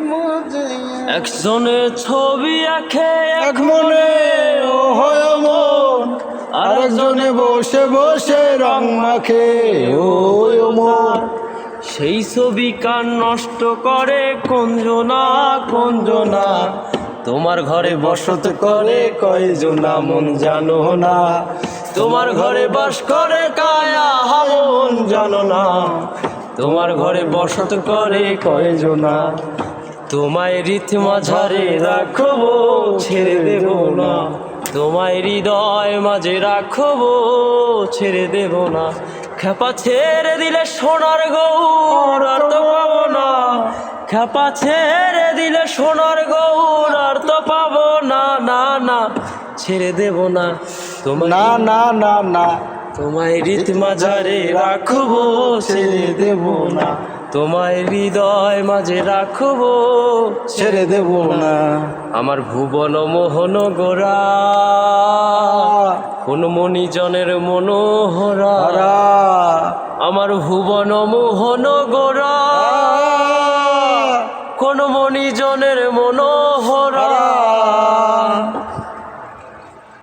মাঝে একজনে ছবি আঁকে এক মনে ও হয় মন আরেকজনে বসে বসে রং মাখে ও মন সেই ছবি কান নষ্ট করে কঞ্জনা কঞ্জনা তোমার ঘরে বসত করে কয়জনা মন জানো না? তোমার ঘরে বাস করে কায়া মন জানো না? তোমার ঘরে বসত করে কয়জনা তোমায় রীতি মাঝারে রাখব ছেড়ে দেব না। তোমায় হৃদয় মাঝে রাখব ছেড়ে দেব না। খেপা ছেড়ে দিলে সোনার গৌর আর তো পাবো না। খেপা ছেড়ে দিলে সোনার গৌর আর তো পাবো না না না। ছেড়ে দেব না। তোমার না না না না। তোমায় রীত মাঝারে রাখব ছেড়ে দেব না। তোমায় হৃদয় মাঝে রাখব ছেড়ে দেব না। আমার ভুবন মোহন গোরা কোন মণিজনের মনোহরা আমার ভুবন মোহন গোরা কোন মণিজনের মনো